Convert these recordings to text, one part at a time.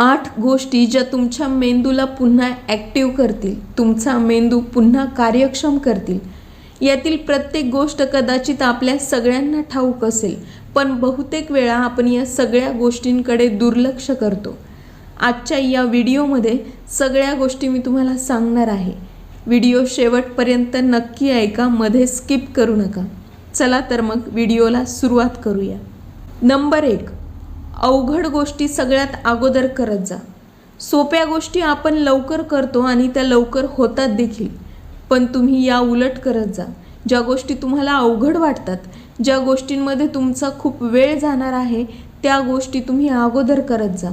आठ गोष्टी ज्या तुमच्या मेंदूला पुन्हा ॲक्टिव्ह करतील. तुमचा मेंदू पुन्हा कार्यक्षम करतील. यातील प्रत्येक गोष्ट कदाचित आपल्या सगळ्यांना ठाऊक असेल पण बहुतेक वेळा आपण या सगळ्या गोष्टींकडे दुर्लक्ष करतो. आजच्या या व्हिडिओमध्ये सगळ्या गोष्टी मी तुम्हाला सांगणार आहे. व्हिडिओ शेवटपर्यंत नक्की ऐका मध्ये स्किप करू नका. चला तर मग व्हिडिओला सुरुवात करूया. नंबर एक. अवघड गोष्टी सगळ्यात अगोदर करत जा. सोप्या गोष्टी आपण लवकर करतो आणि त्या लवकर होतात देखील. पण तुम्ही या उलट करत जा. ज्या गोष्टी तुम्हाला अवघड वाटतात ज्या गोष्टींमध्ये तुमचा खूप वेळ जाणार आहे त्या गोष्टी तुम्ही अगोदर करत जा.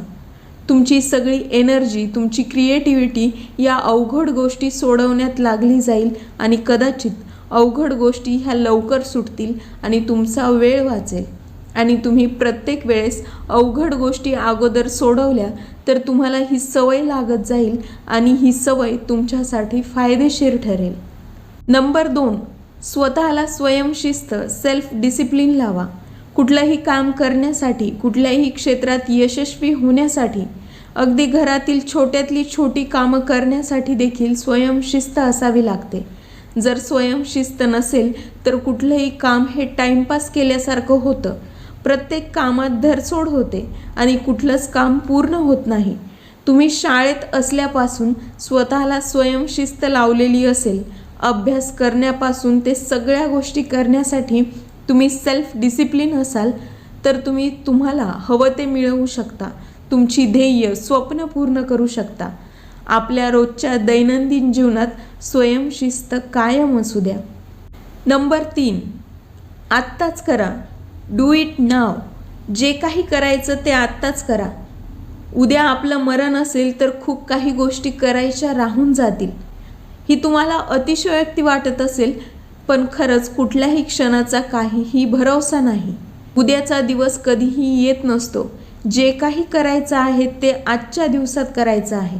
तुमची सगळी एनर्जी तुमची क्रिएटिव्हिटी या अवघड गोष्टी सोडवण्यात लागली जाईल आणि कदाचित अवघड गोष्टी ह्या लवकर सुटतील आणि तुमचा वेळ वाचेल. आणि तुम्ही प्रत्येक वेळेस अवघड गोष्टी अगोदर सोडवल्या तर तुम्हाला ही सवय लागत जाईल आणि ही सवय तुमच्यासाठी फायदेशीर ठरेल. नंबर दोन स्वतःला स्वयंशिस्त सेल्फ डिसिप्लिन लावा. कुठलंही काम करण्यासाठी कुठल्याही क्षेत्रात यशस्वी होण्यासाठी अगदी घरातील छोट्यातली छोटी कामं करण्यासाठी देखील स्वयंशिस्त असावी लागते. जर स्वयंशिस्त नसेल तर कुठलंही काम हे टाइमपास केल्यासारखं होतं. प्रत्येक कामात धरसोड होते आणि कुठलंच काम पूर्ण होत नाही. तुम्ही शाळेत असल्यापासून स्वतःला स्वयंशिस्त लावलेली असेल अभ्यास करण्यापासून ते सगळ्या गोष्टी करण्यासाठी तुम्ही सेल्फ डिसिप्लिन असाल तर तुम्ही तुम्हाला हवं ते मिळवू शकता. तुमची ध्येय स्वप्न पूर्ण करू शकता. आपल्या रोजच्या दैनंदिन जीवनात स्वयंशिस्त कायम असू द्या. नंबर तीन. आत्ताच करा. डू इट नाव जे काही करायचं ते आत्ताच करा. उद्या आपलं मरण असेल तर खूप काही गोष्टी करायच्या राहून जातील. ही तुम्हाला अतिशयोक्ती वाटत असेल पण खरंच कुठल्याही क्षणाचा काहीही भरवसा नाही. उद्याचा दिवस कधीही येत नसतो. जे काही करायचं आहे ते आजच्या दिवसात करायचं आहे.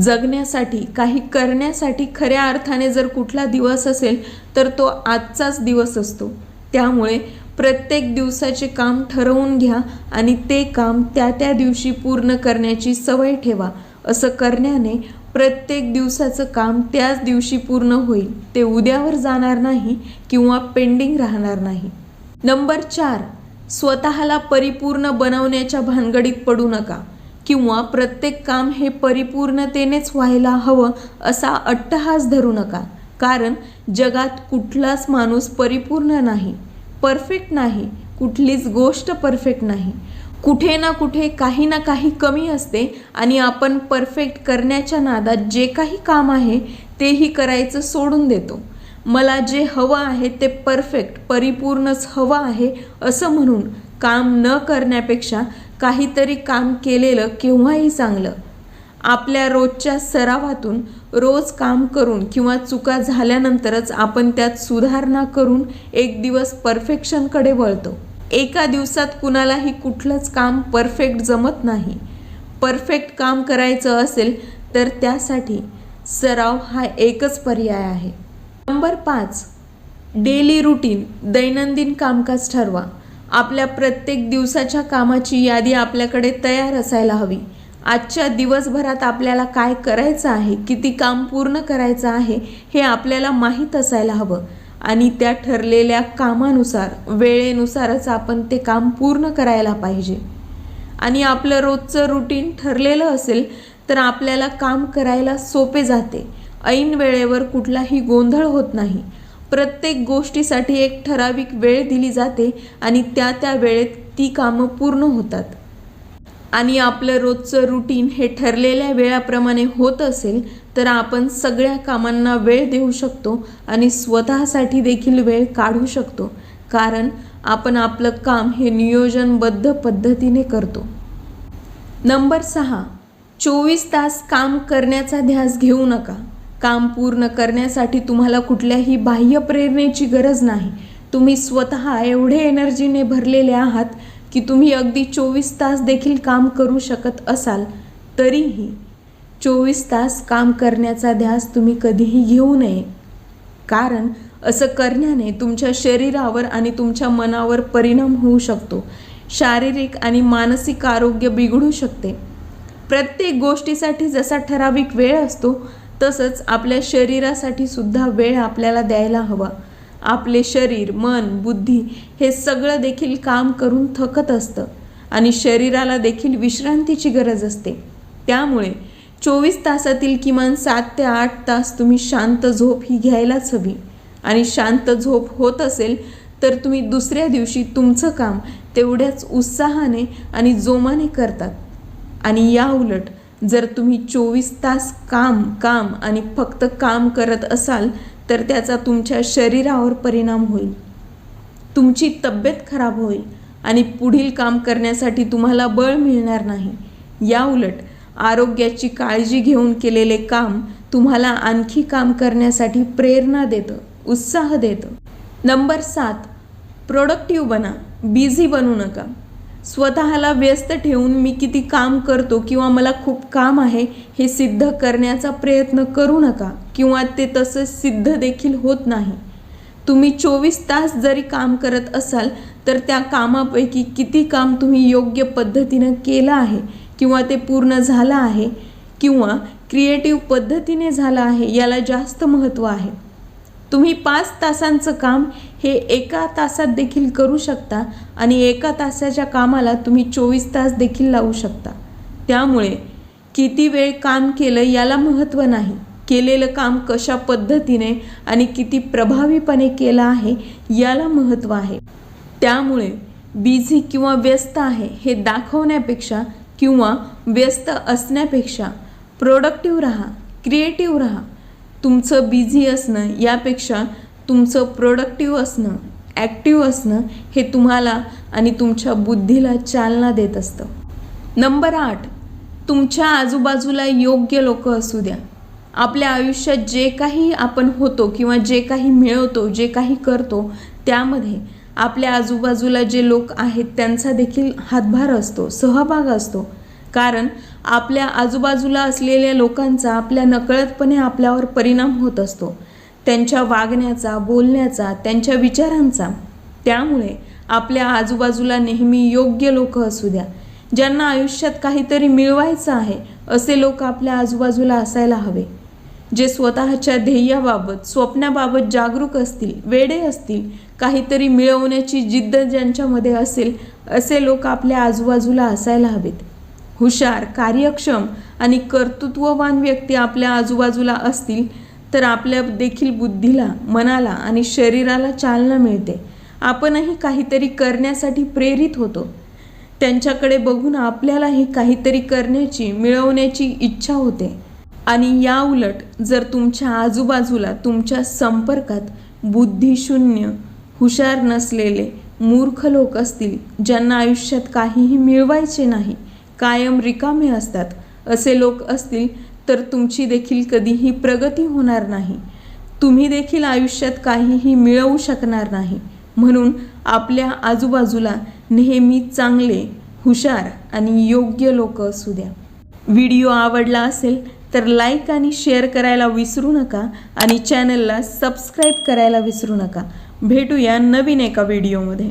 जगण्यासाठी काही करण्यासाठी खऱ्या अर्थाने जर कुठला दिवस असेल तर तो आजचाच दिवस असतो. त्यामुळे प्रत्येक दिवसाचे काम ठरवून घ्या आणि ते काम त्या त्या दिवशी पूर्ण करण्याची सवय ठेवा. असं करण्याने प्रत्येक दिवसाचं काम त्याच दिवशी पूर्ण होईल. ते उद्यावर जाणार नाही किंवा पेंडिंग राहणार नाही. नंबर चार स्वतःला परिपूर्ण बनवण्याच्या भानगडीत पडू नका किंवा प्रत्येक काम हे परिपूर्णतेनेच व्हायला हवं असा अट्टहास धरू नका. कारण जगात कुठलाच माणूस परिपूर्ण नाही. परफेक्ट नाही कुठलीच गोष्ट परफेक्ट नाही. कुठे ना कुठे काही ना काही कमी असते आणि आपण परफेक्ट करण्याच्या नादात जे काही काम आहे तेही करायचं सोडून देतो. मला जे हवं आहे ते परफेक्ट परिपूर्णच हवं आहे असं म्हणून काम न करण्यापेक्षा काहीतरी काम केलेलं केव्हाही चांगलं. आपल्या रोजच्या सरावातून रोज काम करून किंवा चुका झाल्यानंतरच आपण त्यात सुधारणा करून एक दिवस परफेक्शनकडे वळतो. एका दिवसात कुणालाही कुठलंच काम परफेक्ट जमत नाही. परफेक्ट काम करायचं असेल तर त्यासाठी सराव हा एकच पर्याय आहे. नंबर पाच डेली रुटीन दैनंदिन कामकाज ठरवा. आपल्या प्रत्येक दिवसाच्या कामाची यादी आपल्याकडे तयार असायला हवी. आजच्या दिवसभरात आपल्याला काय करायचं आहे किती काम पूर्ण करायचं आहे हे आपल्याला माहीत असायला हवं. आणि त्या ठरलेल्या कामानुसार वेळेनुसारच आपण ते काम पूर्ण करायला पाहिजे. आणि आपलं रोजचं रुटीन ठरलेलं असेल तर आपल्याला काम करायला सोपे जाते. ऐन वेळेवर कुठलाही गोंधळ होत नाही. प्रत्येक गोष्टीसाठी एक ठराविक वेळ दिली जाते आणि त्या त्या वेळेत ती कामं पूर्ण होतात. आणि आपलं रोजचं रुटीन हे ठरलेल्या वेळाप्रमाणे होत असेल तर आपण सगळ्या कामांना वेळ देऊ शकतो आणि स्वतःसाठी देखील वेळ काढू शकतो. कारण आपण आपलं काम हे नियोजनबद्ध पद्धतीने करतो. नंबर सहा. चोवीस तास काम करण्याचा ध्यास घेऊ नका. काम पूर्ण करण्यासाठी तुम्हाला कुठल्याही बाह्य प्रेरणेची गरज नाही. तुम्ही स्वतः एवढे एनर्जीने भरलेले आहात की तुम्ही अगदी चोवीस तास देखील काम करू शकत असाल तरीही चोवीस तास काम करण्याचा ध्यास तुम्ही कधीही घेऊ नये. कारण असं करण्याने तुमच्या शरीरावर आणि तुमच्या मनावर परिणाम होऊ शकतो. शारीरिक आणि मानसिक आरोग्य बिघडू शकते. प्रत्येक गोष्टीसाठी जसा ठराविक वेळ असतो तसंच आपल्या शरीरासाठी सुद्धा वेळ आपल्याला द्यायला हवा. आपले शरीर मन बुद्धी हे सगळं देखील काम करून थकत असतं आणि शरीराला देखील विश्रांतीची गरज असते. त्यामुळे चोवीस तासातील किमान सात ते आठ तास तुम्ही शांत झोप ही घ्यायलाच हवी. आणि शांत झोप होत असेल तर तुम्ही दुसऱ्या दिवशी तुमचं काम तेवढ्याच उत्साहाने आणि जोमाने करतात. आणि या उलट जर तुम्ही चोवीस तास काम काम आणि फक्त काम करत असाल तर त्याचा तुमच्या शरीरावर परिणाम होईल. तुमची तब्येत खराब होईल आणि पुढील काम करण्यासाठी तुम्हाला बळ मिळणार नाही. या उलट आरोग्याची काळजी घेऊन केलेले काम तुम्हाला आणखी काम करण्यासाठी प्रेरणा देतं उत्साह देतं. नंबर सात प्रोडक्टिव्ह बना बिझी बनू नका. स्वतःला व्यस्त ठेवून मी किती काम करतो किंवा मला खूप काम आहे हे सिद्ध करण्याचा प्रयत्न करू नका किंवा ते तसं सिद्ध देखील होत नाही. तुम्ही चोवीस तास जरी काम करत असाल तर त्या कामापैकी किती काम तुम्ही योग्य पद्धतीनं केलं आहे किंवा ते पूर्ण झालं आहे किंवा क्रिएटिव्ह पद्धतीने झालं आहे याला जास्त महत्त्व आहे. तुम्ही पाच तासांचं काम हे एका तासात देखील करू शकता आणि एका तासाच्या कामाला तुम्ही चोवीस तास देखील लावू शकता. त्यामुळे किती वेळ काम केलं याला महत्त्व नाही. केलेलं काम कशा पद्धतीने आणि किती प्रभावीपणे केलं आहे याला महत्त्व आहे. त्यामुळे बिझी किंवा व्यस्त आहे हे दाखवण्यापेक्षा किंवा व्यस्त असण्यापेक्षा प्रोडक्टिव्ह राहा क्रिएटिव्ह राहा. तुमचं बिझी असणं यापेक्षा तुमचं प्रोडक्टिव्ह असणं ॲक्टिव्ह असणं हे तुम्हाला आणि तुमच्या बुद्धीला चालना देत असतं. नंबर आठ तुमच्या आजूबाजूला योग्य लोक असू द्या. आपल्या आयुष्यात जे काही आपण होतो किंवा जे काही मिळवतो जे काही करतो त्यामध्ये आपल्या आजूबाजूला जे लोक आहेत त्यांचा देखील हातभार असतो सहभाग असतो. कारण आपल्या आजूबाजूला असलेल्या लोकांचा आपल्या नकळतपणे आपल्यावर परिणाम होत असतो. त्यांच्या वागण्याचा बोलण्याचा त्यांच्या विचारांचा. त्यामुळे आपल्या आजूबाजूला नेहमी योग्य लोक असू द्या. ज्यांना आयुष्यात काहीतरी मिळवायचं आहे असे लोक आपल्या आजूबाजूला असायला हवे. जे स्वतःच्या ध्येयाबाबत स्वप्नाबाबत जागरूक असतील वेडे असतील काहीतरी मिळवण्याची जिद्द ज्यांच्यामध्ये असेल असे लोक आपल्या आजूबाजूला असायला हवेत. हुशार कार्यक्षम आणि कर्तृत्ववान व्यक्ती आपल्या आजूबाजूला असतील तर आपल्या देखील बुद्धीला मनाला आणि शरीराला चालना मिळते. आपणही काहीतरी करण्यासाठी प्रेरित होतो. त्यांच्याकडे बघून आपल्यालाही काहीतरी करण्याची मिळवण्याची इच्छा होते. आणि या उलट जर तुमच्या आजूबाजूला तुमच्या संपर्कात बुद्धिशून्य हुशार नसलेले मूर्ख लोक असतील ज्यांना आयुष्यात काहीही मिळवायचे नाही कायम रिकामे असतात. असे लोक असतील तर तुमची देखील कधीही प्रगती होणार नाही. तुम्ही देखील आयुष्यात काहीही मिळवू शकणार नाही. म्हणून आपल्या आजूबाजूला नेहमी चांगले हुशार आणि योग्य लोक असू द्या. व्हिडिओ आवडला असेल तर लाईक आणि शेअर करायला विसरू नका आणि चॅनलला सबस्क्राईब करायला विसरू नका. भेटूया नवीन एका व्हिडिओमध्ये.